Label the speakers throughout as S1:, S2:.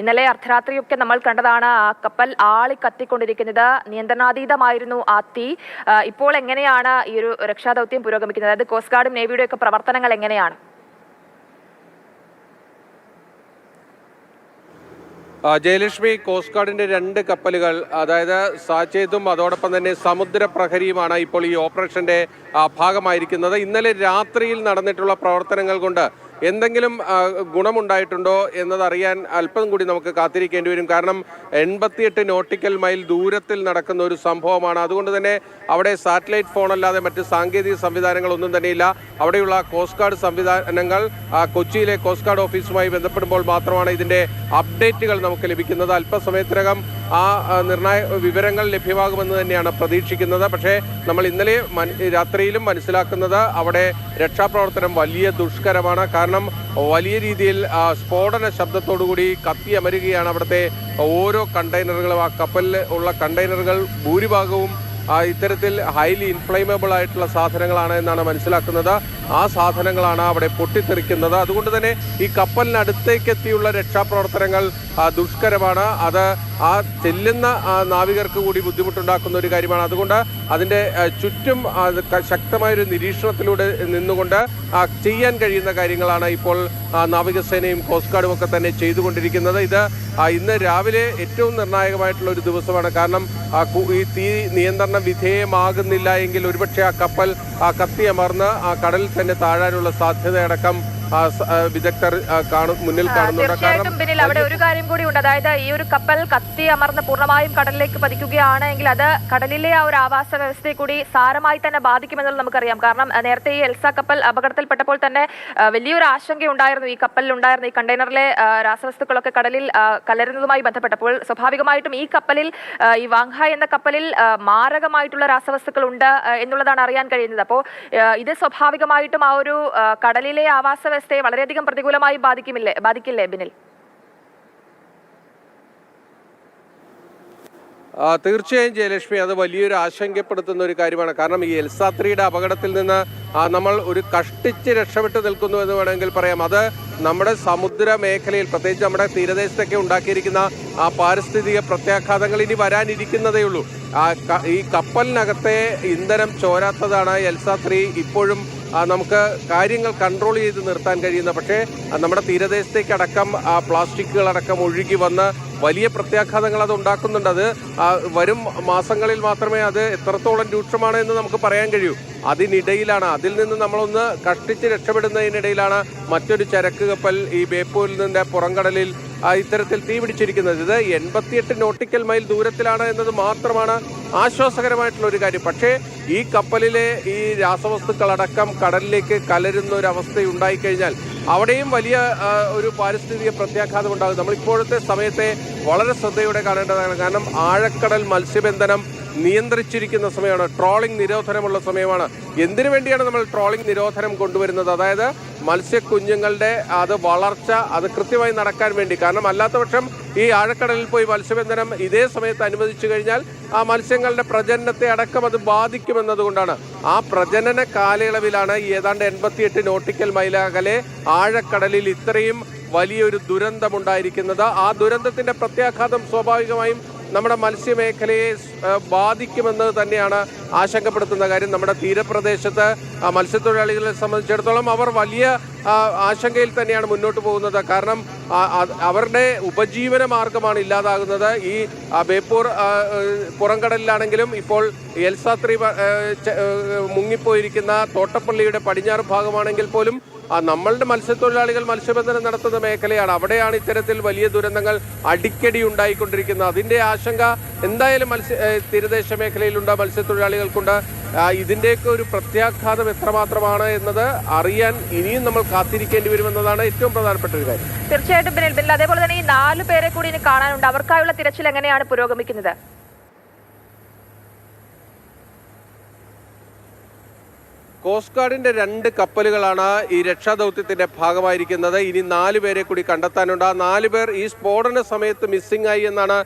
S1: ഇന്നലെ അർദ്ധരാത്രിയൊക്കെ നമ്മൾ കണ്ടതാണ്. ആ കപ്പൽ ആളി കത്തിക്കൊണ്ടിരിക്കുന്നത്. നിയന്ത്രണാതീതമായിരുന്നു ആ തീ. ഇപ്പോൾ എങ്ങനെയാണ് ഈ ഒരു രക്ഷാദൗത്യം പുരോഗമിക്കുന്നത്? അതായത് കോസ്റ്റ് ഗാർഡും നേവിയുടെ ഒക്കെ പ്രവർത്തനങ്ങൾ എങ്ങനെയാണ്?
S2: ജയലക്ഷ്മി കോസ്റ്റ് ഗാർഡിന്റെ രണ്ട് കപ്പലുകൾ അതായത് സാചേതും അതോടൊപ്പം തന്നെ സമുദ്ര പ്രഹരിയുമാണ് ഇപ്പോൾ ഈ ഓപ്പറേഷന്റെ ഭാഗമായിരിക്കുന്നത്. ഇന്നലെ രാത്രിയിൽ നടന്നിട്ടുള്ള പ്രവർത്തനങ്ങൾ കൊണ്ട് എന്തെങ്കിലും ഗുണമുണ്ടായിട്ടുണ്ടോ എന്നതറിയാൻ അല്പം കൂടി നമുക്ക് കാത്തിരിക്കേണ്ടി വരും. കാരണം എൺപത്തിയെട്ട് നോട്ടിക്കൽ മൈൽ ദൂരത്തിൽ നടക്കുന്ന ഒരു സംഭവമാണ്. അതുകൊണ്ട് തന്നെ അവിടെ സാറ്റലൈറ്റ് ഫോണല്ലാതെ മറ്റ് സാങ്കേതിക സംവിധാനങ്ങളൊന്നും തന്നെയില്ല അവിടെയുള്ള കോസ്റ്റ് ഗാർഡ് സംവിധാനങ്ങൾ കൊച്ചിയിലെ കോസ്റ്റ് ഗാർഡ് ഓഫീസുമായി ബന്ധപ്പെടുമ്പോൾ മാത്രമാണ് ഇതിന്റെ അപ്ഡേറ്റുകൾ നമുക്ക് ലഭിക്കുന്നത്. അല്പസമയത്തിനകം ആ നിർണായ വിവരങ്ങൾ ലഭ്യമാകുമെന്ന് തന്നെയാണ് പ്രതീക്ഷിക്കുന്നത്. പക്ഷേ നമ്മൾ ഇന്നലെ രാത്രിയിലും മനസ്സിലാക്കുന്നത് അവിടെ രക്ഷാപ്രവർത്തനം വലിയ ദുഷ്കരമാണ്. കാരണം വലിയ രീതിയിൽ സ്ഫോടന ശബ്ദത്തോടുകൂടി കത്തി അമരുകയാണ് അവിടുത്തെ ഓരോ കണ്ടെയ്നറുകളും. ആ കപ്പലിൽ ഉള്ള കണ്ടെയ്നറുകൾ ഭൂരിഭാഗവും ഇത്തരത്തിൽ ഹൈലി ഇൻഫ്ലൈമബിൾ ആയിട്ടുള്ള സാധനങ്ങളാണ് എന്നാണ് മനസ്സിലാക്കുന്നത്. ആ സാധനങ്ങളാണ് അവിടെ പൊട്ടിത്തെറിക്കുന്നത്. അതുകൊണ്ട് തന്നെ ഈ കപ്പലിനടുത്തേക്ക് എത്തിയുള്ള രക്ഷാപ്രവർത്തനങ്ങൾ ദുഷ്കരമാണ്. അത് ആ ചെല്ലുന്ന നാവികർക്ക് കൂടി ബുദ്ധിമുട്ടുണ്ടാക്കുന്ന ഒരു കാര്യമാണ്. അതുകൊണ്ട് അതിന്റെ ചുറ്റും ശക്തമായൊരു നിരീക്ഷണത്തിലൂടെ നിന്നുകൊണ്ട് ചെയ്യാൻ കഴിയുന്ന കാര്യങ്ങളാണ് ഇപ്പോൾ നാവികസേനയും കോസ്റ്റ് ഗാർഡും ഒക്കെ തന്നെ ചെയ്തുകൊണ്ടിരിക്കുന്നത്. ഇത് ഇന്ന് രാവിലെ ഏറ്റവും നിർണായകമായിട്ടുള്ള ഒരു ദിവസമാണ്. കാരണം ഈ തീ നിയന്ത്രണ വിധേയമാകുന്നില്ല എങ്കിൽ ഒരുപക്ഷെ ആ കപ്പൽ ആ കത്തിയമർന്ന് ആ കടലിൽ തന്നെ താഴാനുള്ള സാധ്യതയടക്കം വിദഗ്ധർ മുന്നിൽ
S1: തീർച്ചയായിട്ടും പിന്നിൽ അവിടെ ഒരു കാര്യം കൂടി ഉണ്ട്. അതായത് ഈ ഒരു കപ്പൽ കത്തി അമർന്ന് പൂർണമായും കടലിലേക്ക് പതിക്കുകയാണ് എങ്കിൽ അത് കടലിലെ ആ ഒരു ആവാസ വ്യവസ്ഥയെ കൂടി സാരമായി തന്നെ ബാധിക്കുമെന്നുള്ളത് നമുക്കറിയാം. കാരണം നേരത്തെ ഈ എൽസ കപ്പൽ അപകടത്തിൽപ്പെട്ടപ്പോൾ തന്നെ വലിയൊരു ആശങ്ക ഉണ്ടായിരുന്നു ഈ കപ്പലിൽ ഉണ്ടായിരുന്ന ഈ കണ്ടെയ്നറിലെ രാസവസ്തുക്കളൊക്കെ കടലിൽ കലരുന്നതുമായി ബന്ധപ്പെട്ടപ്പോൾ. സ്വാഭാവികമായിട്ടും ഈ കപ്പലിൽ ഈ വാങ്ഹ എന്ന കപ്പലിൽ മാരകമായിട്ടുള്ള രാസവസ്തുക്കൾ ഉണ്ട് എന്നുള്ളതാണ് അറിയാൻ കഴിയുന്നത്. അപ്പോൾ ഇത് സ്വാഭാവികമായിട്ടും ആ ഒരു കടലിലെ ആവാസ വ്യവസ്ഥയെ വളരെയധികം പ്രതികൂലമായി ബാധിക്കുമില്ലേ ബാധിക്കില്ലേ ബിനിൽ?
S2: തീർച്ചയായും ജയലക്ഷ്മി അത് വലിയൊരു ആശങ്കപ്പെടുത്തുന്ന ഒരു കാര്യമാണ്. കാരണം ഈ എൽസാത്രിയുടെ അപകടത്തിൽ നിന്ന് നമ്മൾ ഒരു കഷ്ടിച്ച് രക്ഷപ്പെട്ടു നിൽക്കുന്നു എന്ന് വേണമെങ്കിൽ പറയാം. അത് നമ്മുടെ സമുദ്ര മേഖലയിൽ പ്രത്യേകിച്ച് നമ്മുടെ തീരദേശത്തൊക്കെ ഉണ്ടാക്കിയിരിക്കുന്ന ആ പാരിസ്ഥിതിക പ്രത്യാഘാതങ്ങൾ ഇനി വരാനിരിക്കുന്നതേ ഉള്ളൂ. ഈ കപ്പലിനകത്തെ ഇന്ധനം ചോരാത്തതാണ് എൽസാത്രി ഇപ്പോഴും നമുക്ക് കാര്യങ്ങൾ കൺട്രോൾ ചെയ്ത് നിർത്താൻ കഴിയുന്ന പക്ഷേ നമ്മുടെ തീരദേശത്തേക്കടക്കം പ്ലാസ്റ്റിക്കുകളടക്കം ഒഴുകി വന്ന് വലിയ പ്രത്യാഘാതങ്ങൾ അത് ഉണ്ടാക്കുന്നുണ്ട്. അത് വരും മാസങ്ങളിൽ മാത്രമേ അത് എത്രത്തോളം രൂക്ഷമാണ് എന്ന് നമുക്ക് പറയാൻ കഴിയൂ. അതിനിടയിലാണ് അതിൽ നിന്ന് നമ്മളൊന്ന് കഷ്ടിച്ച് രക്ഷപ്പെടുന്നതിനിടയിലാണ് മറ്റൊരു ചരക്ക് കപ്പൽ ഈ ബേപ്പൂരിൽ നിന്ന് പുറംകടലിൽ ഇത്തരത്തിൽ തീ പിടിച്ചിരിക്കുന്നത്. ഇത് എൺപത്തിയെട്ട് നോട്ടിക്കൽ മൈൽ ദൂരത്തിലാണ് എന്നത് മാത്രമാണ് ആശ്വാസകരമായിട്ടുള്ള ഒരു കാര്യം. പക്ഷേ ഈ കപ്പലിലെ ഈ രാസവസ്തുക്കളടക്കം കടലിലേക്ക് കലരുന്ന ഒരു അവസ്ഥ ഉണ്ടായിക്കഴിഞ്ഞാൽ അവിടെയും വലിയ ഒരു പാരിസ്ഥിതിക പ്രത്യാഘാതം ഉണ്ടാകും നമ്മൾ ഇപ്പോഴത്തെ സമയത്തെ വളരെ ശ്രദ്ധയോടെ കാണേണ്ടതാണ്. കാരണം ആഴക്കടൽ മത്സ്യബന്ധനം നിയന്ത്രിച്ചിരിക്കുന്ന സമയമാണ്. ട്രോളിംഗ് നിരോധനമുള്ള സമയമാണ്. എന്തിനു വേണ്ടിയാണ് നമ്മൾ ട്രോളിംഗ് നിരോധനം കൊണ്ടുവരുന്നത്? അതായത് മത്സ്യക്കുഞ്ഞുങ്ങളുടെ അത് വളർച്ച അത് കൃത്യമായി നടക്കാൻ വേണ്ടി. കാരണം അല്ലാത്തപക്ഷം ഈ ആഴക്കടലിൽ പോയി മത്സ്യബന്ധനം ഇതേ സമയത്ത് അനുവദിച്ചു കഴിഞ്ഞാൽ ആ മത്സ്യങ്ങളുടെ പ്രജനനത്തെ അടക്കം അത് ബാധിക്കുമെന്നതുകൊണ്ടാണ്. ആ പ്രജനന കാലയളവിലാണ് ഏതാണ്ട് എൺപത്തിയെട്ട് നോട്ടിക്കൽ മൈലാകലെ ആഴക്കടലിൽ ഇത്രയും വലിയൊരു ദുരന്തമുണ്ടായിരിക്കുന്നത്. ആ ദുരന്തത്തിന്റെ പ്രത്യാഘാതം സ്വാഭാവികമായും നമ്മുടെ മത്സ്യമേഖലയെ ബാധിക്കുമെന്ന് തന്നെയാണ് ആശങ്കപ്പെടുത്തുന്ന കാര്യം നമ്മുടെ തീരപ്രദേശത്ത് മത്സ്യത്തൊഴിലാളികളെ സംബന്ധിച്ചിടത്തോളം അവർ വലിയ ആശങ്കയിൽ തന്നെയാണ് മുന്നോട്ട് പോകുന്നത്. കാരണം അവരുടെ ഉപജീവന മാർഗമാണ് ഇല്ലാതാകുന്നത്. ഈ ബേപ്പൂർ പുറംകടലിലാണെങ്കിലും ഇപ്പോൾ എൽസാത്രി മുങ്ങിപ്പോയിരിക്കുന്ന തോട്ടപ്പള്ളിയുടെ പടിഞ്ഞാറ് ഭാഗമാണെങ്കിൽ പോലും നമ്മളുടെ മത്സ്യത്തൊഴിലാളികൾ മത്സ്യബന്ധനം നടത്തുന്ന മേഖലയാണ്. അവിടെയാണ് ഇത്തരത്തിൽ വലിയ ദുരന്തങ്ങൾ അടിക്കടി ഉണ്ടായിക്കൊണ്ടിരിക്കുന്നത്. അതിന്റെ ആശങ്ക എന്തായാലും മത്സ്യ തീരദേശ മേഖലയിലുണ്ട് മത്സ്യത്തൊഴിലാളികൾക്കുണ്ട്. ഇതിന്റെയൊക്കെ ഒരു പ്രത്യാഘാതം എത്രമാത്രമാണ് എന്നത് അറിയാൻ ഇനിയും നമ്മൾ കാത്തിരിക്കേണ്ടി വരുമെന്നതാണ് ഏറ്റവും പ്രധാനപ്പെട്ട ഒരു കാര്യം.
S1: തീർച്ചയായിട്ടും അതേപോലെ തന്നെ ഈ നാല് പേരെ കൂടി ഇനി കാണാനുണ്ട്. അവർക്കായുള്ള തിരച്ചിൽ എങ്ങനെയാണ് പുരോഗമിക്കുന്നത്?
S2: കോസ്റ്റ് ഗാർഡിന്റെ രണ്ട് കപ്പലുകളാണ് ഈ രക്ഷാദൗത്യത്തിന്റെ ഭാഗമായിരിക്കുന്നത്. ഇനി നാല് പേരെ കൂടി കണ്ടെത്താനുണ്ട്. ആ നാല് പേർ ഈ സ്ഫോടന സമയത്ത് മിസ്സിംഗ് ആയി എന്നാണ്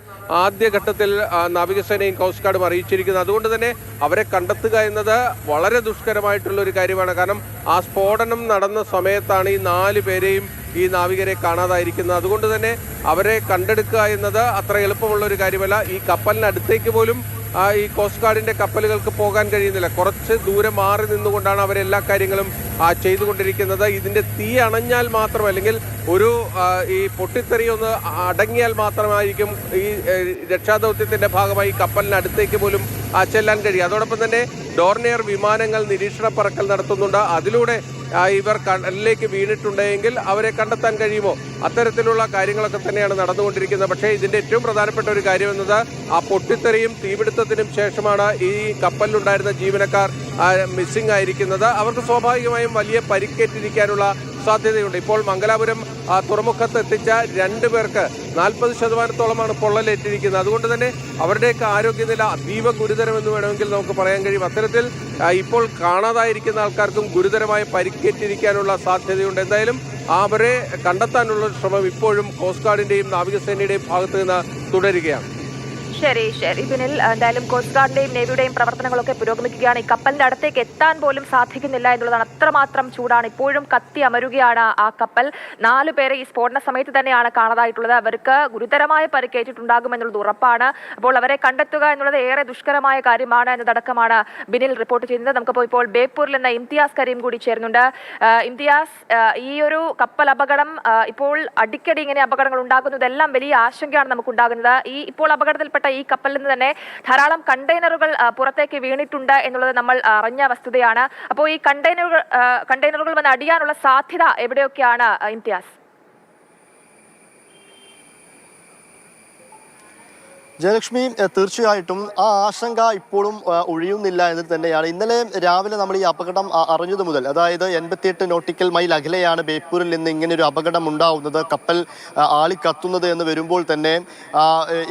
S2: ആദ്യഘട്ടത്തിൽ നാവികസേനയും കോസ്റ്റ് ഗാർഡും അറിയിച്ചിരിക്കുന്നത്. അതുകൊണ്ട് തന്നെ അവരെ കണ്ടെത്തുക എന്നത് വളരെ ദുഷ്കരമായിട്ടുള്ള ഒരു കാര്യമാണ്. കാരണം ആ സ്ഫോടനം നടന്ന സമയത്താണ് ഈ നാല് പേരെയും ഈ നാവികരെ കാണാതായിരിക്കുന്നത്. അതുകൊണ്ട് തന്നെ അവരെ കണ്ടെടുക്കുക എന്നത് അത്ര എളുപ്പമുള്ള ഒരു കാര്യമല്ല. ഈ കപ്പലിനടുത്തേക്ക് പോലും ഈ കോസ്റ്റ് ഗാർഡിന്റെ കപ്പലുകൾക്ക് പോകാൻ കഴിയുന്നില്ല. കുറച്ച് ദൂരെ മാറി നിന്നുകൊണ്ടാണ് അവരെല്ലാ കാര്യങ്ങളും ആ, ചെയ്തുകൊണ്ടിരിക്കുന്നത്. ഇതിന്റെ തീ അണഞ്ഞാൽ മാത്രം അല്ലെങ്കിൽ ഒരു ഈ പൊട്ടിത്തെറി ഒന്ന് അടങ്ങിയാൽ മാത്രമായിരിക്കും ഈ രക്ഷാദൗത്യത്തിന്റെ ഭാഗമായി കപ്പലിനടുത്തേക്ക് പോലും ആ, ചെല്ലാൻ കഴിയും അതോടൊപ്പം തന്നെ ഡോർണിയർ വിമാനങ്ങൾ നിരീക്ഷണ പറക്കൽ നടത്തുന്നുണ്ട്. അതിലൂടെ ആ, ഇവർ കടലിലേക്ക് വീണിട്ടുണ്ടെങ്കിൽ അവരെ കണ്ടെത്താൻ കഴിയുമോ? അത്തരത്തിലുള്ള കാര്യങ്ങളൊക്കെ തന്നെയാണ് നടന്നുകൊണ്ടിരിക്കുന്നത്. പക്ഷേ ഇതിന്റെ ഏറ്റവും പ്രധാനപ്പെട്ട ഒരു കാര്യം എന്നത് ആ പൊട്ടിത്തെറിയും തീപിടുത്തത്തിനും ശേഷമാണ് ഈ കപ്പലിലുണ്ടായിരുന്ന ജീവനക്കാർ മിസ്സിംഗ് ആയിരിക്കുന്നത്. അവർക്ക് സ്വാഭാവികമായും വലിയ പരിക്കേറ്റിരിക്കാനുള്ള സാധ്യതയുണ്ട്. ഇപ്പോൾ മംഗലാപുരം തുറമുഖത്ത് എത്തിച്ച രണ്ട് പേർക്ക് നാൽപ്പത് ശതമാനത്തോളമാണ് പൊള്ളലേറ്റിരിക്കുന്നത്. അതുകൊണ്ട് തന്നെ അവരുടെയൊക്കെ ആരോഗ്യനില അതീവ ഗുരുതരമെന്ന് വേണമെങ്കിൽ നമുക്ക് പറയാൻ കഴിയും. അത്തരത്തിൽ ഇപ്പോൾ കാണാതായിരിക്കുന്ന ആൾക്കാർക്കും ഗുരുതരമായ പരിക്കേറ്റിരിക്കാനുള്ള സാധ്യതയുണ്ട്. എന്തായാലും അവരെ കണ്ടെത്താനുള്ള ശ്രമം ഇപ്പോഴും കോസ്റ്റ് ഗാർഡിന്റെയും നാവികസേനയുടെയും ഭാഗത്ത് നിന്ന് തുടരുകയാണ്.
S1: ശരി ശരി. ബിനിൽ എന്തായാലും കോസ്റ്റ് ഗാർഡിന്റെയും നേവിയുടെയും പ്രവർത്തനങ്ങളൊക്കെ പുരോഗമിക്കുകയാണ്. ഈ കപ്പലിന്റെ അടുത്തേക്ക് എത്താൻ പോലും സാധിക്കുന്നില്ല എന്നുള്ളതാണ് അത്രമാത്രം ചൂടാണ്. ഇപ്പോഴും കത്തി അമരുകയാണ് ആ കപ്പൽ. നാലു പേരെ ഈ സ്ഫോടന സമയത്ത് തന്നെയാണ് കാണാതായിട്ടുള്ളത്. അവർക്ക് ഗുരുതരമായ പരിക്കേറ്റിട്ടുണ്ടാകും എന്നുള്ളത് ഉറപ്പാണ്. അപ്പോൾ അവരെ കണ്ടെത്തുക എന്നുള്ളത് ഏറെ ദുഷ്കരമായ കാര്യമാണ് എന്നതടക്കമാണ് ബിനിൽ റിപ്പോർട്ട് ചെയ്യുന്നത്. നമുക്കിപ്പോൾ ഇപ്പോൾ ബേപ്പൂരിൽ നിന്ന് ഇംതിയാസ് കരീം കൂടി ചേരുന്നുണ്ട്. ഇംതിയാസ് ഈ ഒരു കപ്പൽ അപകടം ഇപ്പോൾ അടിക്കടി ഇങ്ങനെ അപകടങ്ങൾ ഉണ്ടാകുന്നതെല്ലാം വലിയ ആശങ്കയാണ് നമുക്ക് ഉണ്ടാകുന്നത് ഈ ഇപ്പോൾ അപകടത്തിൽപ്പെട്ട ഈ കപ്പലിൽ നിന്ന് തന്നെ ധാരാളം കണ്ടെയ്നറുകൾ പുറത്തേക്ക് വീണിട്ടുണ്ട് എന്നുള്ളത് നമ്മൾ അറിഞ്ഞ വസ്തുതയാണ്. അപ്പോൾ ഈ കണ്ടെയ്നറുകൾ കണ്ടെയ്നറുകൾ വന്ന് അടിയാനുള്ള സാധ്യത എവിടെയൊക്കെയാണ് ഇംതിയാസ്?
S3: ജയലക്ഷ്മി തീർച്ചയായിട്ടും ആ ആശങ്ക ഇപ്പോഴും ഒഴിയുന്നില്ല എന്ന് തന്നെയാണ്. ഇന്നലെ രാവിലെ നമ്മൾ ഈ അപകടം അറിഞ്ഞത് മുതൽ അതായത് എൺപത്തിയെട്ട് നോട്ടിക്കൽ മൈൽ അകലെയാണ് ബേപ്പൂരിൽ നിന്ന് ഇങ്ങനെ ഒരു അപകടം ഉണ്ടാവുന്നത് കപ്പൽ ആളിക്കത്തുന്നത് എന്ന് വരുമ്പോൾ തന്നെ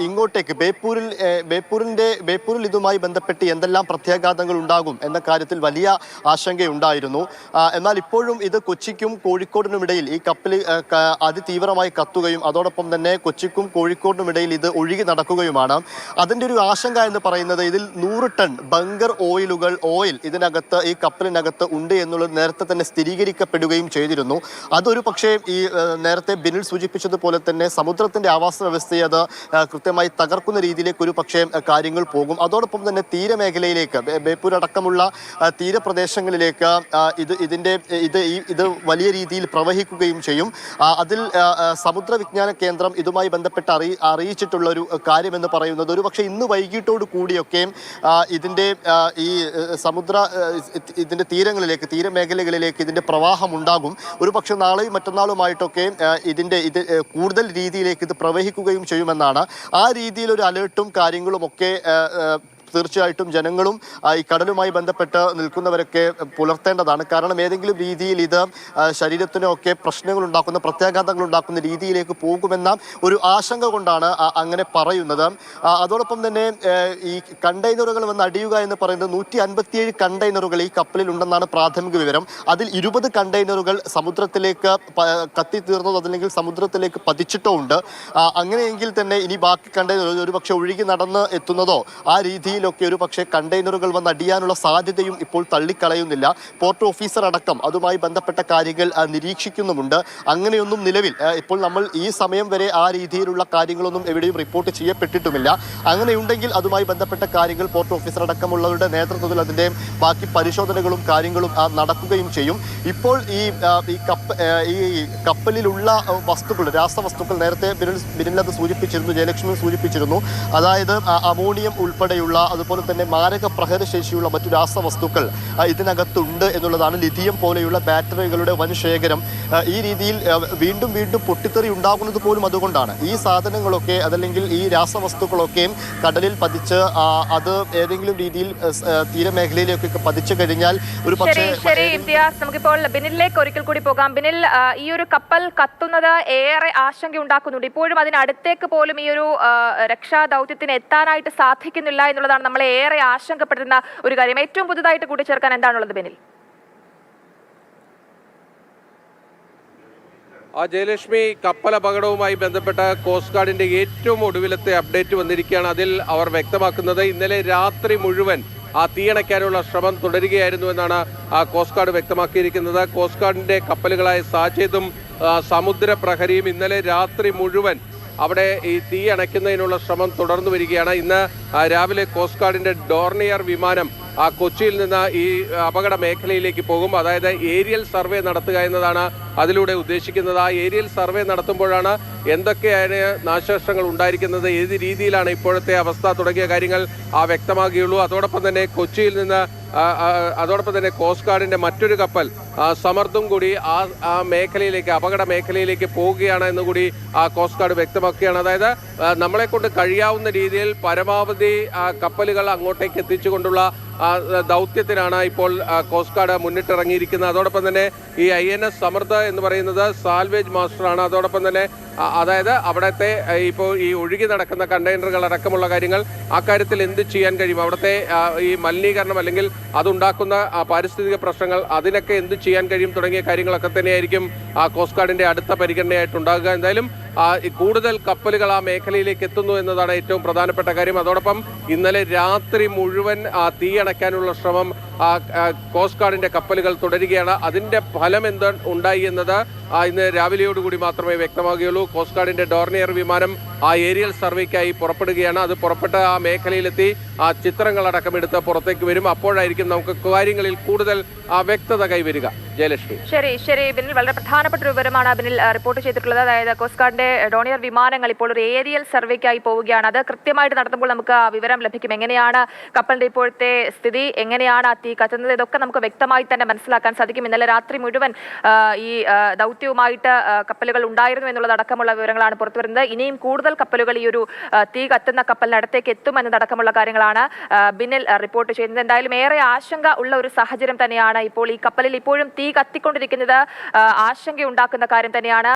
S3: ഇങ്ങോട്ടേക്ക് ബേപ്പൂരിൽ ബേപ്പൂരിന്റെ ബേപ്പൂരിൽ ഇതുമായി ബന്ധപ്പെട്ട് എന്തെല്ലാം പ്രത്യാഘാതങ്ങൾ ഉണ്ടാകും എന്ന കാര്യത്തിൽ വലിയ ആശങ്കയുണ്ടായിരുന്നു. എന്നാൽ ഇപ്പോഴും ഇത് കൊച്ചിക്കും കോഴിക്കോടിനും ഇടയിൽ ഈ കപ്പൽ അതിതീവ്രമായി കത്തുകയും അതോടൊപ്പം തന്നെ കൊച്ചിക്കും കോഴിക്കോടിനും ഇടയിൽ ഇത് ഒഴുകി നടക്കുകയുമാണ് അതിന്റെ ഒരു ആശങ്ക എന്ന് പറയുന്നത് ഇതിൽ നൂറ് ടൺ ബങ്കർ ഓയിലുകൾ ഓയിൽ ഇതിനകത്ത് ഈ കപ്പലിനകത്ത് ഉണ്ട് എന്നുള്ളത് നേരത്തെ തന്നെ സ്ഥിരീകരിക്കപ്പെടുകയും ചെയ്തിരുന്നു. അതൊരു പക്ഷേ ഈ നേരത്തെ ബിനിൽ സൂചിപ്പിച്ചതുപോലെ തന്നെ സമുദ്രത്തിന്റെ ആവാസ വ്യവസ്ഥയെ അത് കൃത്യമായി തകർക്കുന്ന രീതിയിലേക്ക് ഒരു പക്ഷേ കാര്യങ്ങൾ പോകും. അതോടൊപ്പം തന്നെ തീരമേഖലയിലേക്ക് ബേപ്പൂർ അടക്കമുള്ള തീരപ്രദേശങ്ങളിലേക്ക് ഇത് ഇതിന്റെ ഇത് ഈ ഇത് വലിയ രീതിയിൽ പ്രവഹിക്കുകയും ചെയ്യും. അതിൽ സമുദ്ര വിജ്ഞാന കേന്ദ്രം ഇതുമായി ബന്ധപ്പെട്ട് അറിയി അറിയിച്ചിട്ടുള്ള ഒരു കാര്യമെന്ന് പറയുന്നത്. ഒരു പക്ഷേ ഇന്ന് വൈകിട്ടോട് കൂടിയൊക്കെ ഇതിന്റെ ഈ സമുദ്ര ഇതിന്റെ തീരങ്ങളിലേക്ക് തീരമേഖലകളിലേക്ക് ഇതിന്റെ പ്രവാഹം ഉണ്ടാകും. ഒരു പക്ഷേ നാളെയും മറ്റന്നാളുമായിട്ടൊക്കെ ഇതിന്റെ ഇത് കൂടുതൽ രീതിയിലേക്ക് ഇത് പ്രവഹിക്കുകയും ചെയ്യുമെന്നാണ്. ആ രീതിയിൽ ഒരു അലേർട്ടും കാര്യങ്ങളും ഒക്കെ തീർച്ചയായിട്ടും ജനങ്ങളും ഈ കടലുമായി ബന്ധപ്പെട്ട് നിൽക്കുന്നവരൊക്കെ പുലർത്തേണ്ടതാണ്. കാരണം ഏതെങ്കിലും രീതിയിൽ ഇത് ശരീരത്തിനൊക്കെ പ്രശ്നങ്ങൾ ഉണ്ടാക്കുന്ന പ്രത്യാഘാതങ്ങൾ ഉണ്ടാക്കുന്ന രീതിയിലേക്ക് പോകുമെന്ന ഒരു ആശങ്ക കൊണ്ടാണ് അങ്ങനെ പറയുന്നത്. അതോടൊപ്പം തന്നെ ഈ കണ്ടെയ്നറുകൾ വന്ന് അടിയുക എന്ന് പറയുന്നത് നൂറ്റി അൻപത്തിയേഴ് കണ്ടെയ്നറുകൾ ഈ കപ്പലിൽ ഉണ്ടെന്നാണ് പ്രാഥമിക വിവരം. അതിൽ ഇരുപത് കണ്ടെയ്നറുകൾ സമുദ്രത്തിലേക്ക് കത്തിത്തീർന്നതോ അതല്ലെങ്കിൽ സമുദ്രത്തിലേക്ക് പതിച്ചിട്ടോ ഉണ്ട്. അങ്ങനെയെങ്കിൽ തന്നെ ഇനി ബാക്കി കണ്ടെയ്നറുകൾ ഒരു പക്ഷേ ഒഴുകി നടന്ന് എത്തുന്നതോ ആ രീതിയിലൊക്കെ ഒരു പക്ഷേ കണ്ടെയ്നറുകൾ വന്ന് അടിയാനുള്ള സാധ്യതയും ഇപ്പോൾ തള്ളിക്കളയുന്നില്ല. പോർട്ട് ഓഫീസർ അടക്കം അതുമായി ബന്ധപ്പെട്ട കാര്യങ്ങൾ നിരീക്ഷിക്കുന്നുമുണ്ട്. അങ്ങനെയൊന്നും നിലവിൽ ഇപ്പോൾ നമ്മൾ ഈ സമയം വരെ ആ രീതിയിലുള്ള കാര്യങ്ങളൊന്നും എവിടെയും റിപ്പോർട്ട് ചെയ്യപ്പെട്ടിട്ടുമില്ല. അങ്ങനെയുണ്ടെങ്കിൽ അതുമായി ബന്ധപ്പെട്ട കാര്യങ്ങൾ പോർട്ട് ഓഫീസർ അടക്കമുള്ളവരുടെ നേതൃത്വത്തിൽ അതിന്റെ ബാക്കി പരിശോധനകളും കാര്യങ്ങളും നടക്കുകയും ചെയ്യും. ഇപ്പോൾ ഈ ഈ കപ്പ ഈ കപ്പലിലുള്ള വസ്തുക്കൾ രാസവസ്തുക്കൾ നേരത്തെ ബിനിൽ അത് സൂചിപ്പിച്ചിരുന്നു ജയലക്ഷ്മി സൂചിപ്പിച്ചിരുന്നു. അതായത് അമോണിയം ഉൾപ്പെടെയുള്ള അതുപോലെ തന്നെ മാരക പ്രഹരശേഷിയുള്ള മറ്റു രാസവസ്തുക്കൾ ഇതിനകത്തുണ്ട് എന്നുള്ളതാണ് ലിഥിയം പോലെയുള്ള ബാറ്ററികളുടെ വൻ ശേഖരം ഈ രീതിയിൽ വീണ്ടും വീണ്ടും പൊട്ടിത്തെറി ഉണ്ടാകുന്നത് പോലും അതുകൊണ്ടാണ്. ഈ സാധനങ്ങളൊക്കെ അതല്ലെങ്കിൽ ഈ രാസവസ്തുക്കളൊക്കെയും കടലിൽ പതിച്ച് അത് ഏതെങ്കിലും രീതിയിൽ തീരമേഖലയിലേക്കൊക്കെ പതിച്ചു കഴിഞ്ഞാൽ ഒരു പക്ഷേ
S1: നമുക്കിപ്പോൾ ബിനിലേക്ക് ഒരിക്കൽ കൂടി പോകാം. ബിനിൽ ഈ ഒരു കപ്പൽ കത്തുന്നത് ഏറെ ആശങ്ക ഉണ്ടാക്കുന്നുണ്ട്. ഇപ്പോഴും അതിനടുത്തേക്ക് പോലും ഈ ഒരു രക്ഷാ ദൗത്യത്തിന് എത്താനായിട്ട് സാധിക്കുന്നില്ല എന്നുള്ളതാണ് എന്നുള്ളതാണ് നമ്മൾ ഏറെ ആശങ്കപ്പെടുന്ന ഒരു കാര്യം. ഏറ്റവും പുതുതായിട്ട് കൂട്ടിച്ചേർക്കാൻ എന്താണുള്ളത് ബെനിൽ?
S2: ആ ജയലക്ഷ്മി കപ്പൽ അപകടവുമായി ബന്ധപ്പെട്ട കോസ്റ്റ് ഗാർഡിന്റെ ഏറ്റവും ഒടുവിലത്തെ അപ്ഡേറ്റ് വന്നിരിക്കുകയാണ്. അതിൽ അവർ വ്യക്തമാക്കുന്നത് ഇന്നലെ രാത്രി മുഴുവൻ ആ തീയണയ്ക്കാനുള്ള ശ്രമം തുടരുകയായിരുന്നു എന്നാണ് ആ കോസ്റ്റ് ഗാർഡ് വ്യക്തമാക്കിയിരിക്കുന്നത്. കോസ്റ്റ് ഗാർഡിന്റെ കപ്പലുകളായ സാചേതും സമുദ്രപ്രഹരിയും ഇന്നലെ രാത്രി മുഴുവൻ അവിടെ ഈ തീ അണയ്ക്കുന്നതിനുള്ള ശ്രമം തുടർന്നു വരികയാണ്. ഇന്ന് രാവിലെ കോസ്റ്റ് ഗാർഡിന്റെ ഡോർണിയർ വിമാനം കൊച്ചിയിൽ നിന്ന് ഈ അപകട മേഖലയിലേക്ക് പോകും അതായത് ഏരിയൽ സർവേ നടത്തുക എന്നതാണ് അതിലൂടെ ഉദ്ദേശിക്കുന്നത്. ആ ഏരിയൽ സർവേ നടത്തുമ്പോഴാണ് എന്തൊക്കെയാണ് നാശനഷ്ടങ്ങൾ ഉണ്ടായിരിക്കുന്നത് ഏത് രീതിയിലാണ് ഇപ്പോഴത്തെ അവസ്ഥ തുടങ്ങിയ കാര്യങ്ങൾ ആ വ്യക്തമാകുകയുള്ളൂ. അതോടൊപ്പം തന്നെ കൊച്ചിയിൽ നിന്ന് ആ, ആ, അതോടൊപ്പം തന്നെ കോസ്റ്റ് ഗാർഡിന്റെ മറ്റൊരു കപ്പൽ ആ, സമർദ്ദും കൂടി ആ ആ മേഖലയിലേക്ക് അപകട മേഖലയിലേക്ക് പോവുകയാണ് എന്ന് കൂടി ആ കോസ്റ്റ് ഗാർഡ് വ്യക്തമാക്കുകയാണ്. അതായത് നമ്മളെ കൊണ്ട് കഴിയാവുന്ന രീതിയിൽ പരമാവധി ആ, കപ്പലുകൾ അങ്ങോട്ടേക്ക് എത്തിച്ചുകൊണ്ടുള്ള ആ, ദൗത്യത്തിനാണ് ഇപ്പോൾ കോസ്റ്റ് ഗാർഡ് മുന്നിട്ടിറങ്ങിയിരിക്കുന്നത്. അതോടൊപ്പം തന്നെ ഈ ഐ എൻ എസ് സമൃദ്ധ എന്ന് പറയുന്നത് സാൽവേജ് മാസ്റ്ററാണ് അതോടൊപ്പം തന്നെ അതായത് അവിടുത്തെ ഇപ്പോൾ ഈ ഒഴുകി നടക്കുന്ന കണ്ടെയ്നറുകൾ അടക്കമുള്ള കാര്യങ്ങൾ അക്കാര്യത്തിൽ എന്ത് ചെയ്യാൻ കഴിയും? അവിടുത്തെ ഈ മലിനീകരണം അല്ലെങ്കിൽ അതുണ്ടാക്കുന്ന പാരിസ്ഥിതിക പ്രശ്നങ്ങൾ അതിനൊക്കെ എന്ത് ചെയ്യാൻ കഴിയും? തുടങ്ങിയ കാര്യങ്ങളൊക്കെ തന്നെയായിരിക്കും കോസ്റ്റ് ഗാർഡിന്റെ അടുത്ത പരിഗണനയായിട്ടുണ്ടാകുക എന്തായാലും കൂടുതൽ കപ്പലുകൾ ആ മേഖലയിലേക്ക് എത്തുന്നു എന്നതാണ് ഏറ്റവും പ്രധാനപ്പെട്ട കാര്യം. അതോടൊപ്പം ഇന്നലെ രാത്രി മുഴുവൻ തീയണയ്ക്കാനുള്ള ശ്രമം കോസ്റ്റ് ഗാർഡിന്റെ കപ്പലുകൾ തുടരുകയാണ്. അതിന്റെ ഫലം എന്ത് ഉണ്ടായി എന്നത് ഇന്ന് രാവിലെയോടുകൂടി മാത്രമേ വ്യക്തമാകുകയുള്ളൂ. കോസ്റ്റ് ഗാർഡിന്റെ ഡോർണിയർ വിമാനം ആ ഏരിയൽ സർവേക്കായി പുറപ്പെടുകയാണ്. അത് പുറപ്പെട്ട ആ മേഖലയിലെത്തി ആ ചിത്രങ്ങളടക്കം എടുത്ത് പുറത്തേക്ക് വരും. അപ്പോഴായിരിക്കും നമുക്ക് കാര്യങ്ങളിൽ കൂടുതൽ വ്യക്തത കൈവരിക. ജയലക്ഷ്മി.
S1: ശരി ശരി ബിനിൽ. വളരെ പ്രധാനപ്പെട്ട ഒരു വിവരമാണ് ബിനിൽ റിപ്പോർട്ട് ചെയ്തിട്ടുള്ളത്. അതായത് കോസ്റ്റ് ഗാർഡിന്റെ ഡോണിയർ വിമാനങ്ങൾ ഇപ്പോൾ ഒരു ഏരിയൽ സർവേക്കായി പോവുകയാണ്. അത് കൃത്യമായിട്ട് നടത്തുമ്പോൾ നമുക്ക് ആ വിവരം ലഭിക്കും. എങ്ങനെയാണ് കപ്പലിന്റെ ഇപ്പോഴത്തെ സ്ഥിതി? എങ്ങനെയാണ് തീ കത്തുന്നത് ഇതൊക്കെ നമുക്ക് വ്യക്തമായി തന്നെ മനസ്സിലാക്കാൻ സാധിക്കും. ഇന്നലെ രാത്രി മുഴുവൻ ഈ ദൗത്യവുമായിട്ട് കപ്പലുകൾ ഉണ്ടായിരുന്നു എന്നുള്ളത് അടക്കമുള്ള വിവരങ്ങളാണ് പുറത്തു വരുന്നത് ഇനിയും കൂടുതൽ കപ്പലുകൾ ഈ ഒരു തീ കത്തുന്ന കപ്പലിനടുത്തേക്ക് എത്തും എന്നതടക്കമുള്ള കാര്യങ്ങളാണ് ബിന്നിൽ റിപ്പോർട്ട് ചെയ്യുന്നത്. എന്തായാലും ഏറെ ആശങ്ക ഉള്ള ഒരു സാഹചര്യം തന്നെയാണ് ഇപ്പോൾ ഈ കപ്പലിൽ ഇപ്പോഴും തീ കത്തിക്കൊണ്ടിരിക്കുന്നത്. ആശങ്കയുണ്ടാക്കുന്ന കാര്യം തന്നെയാണ്.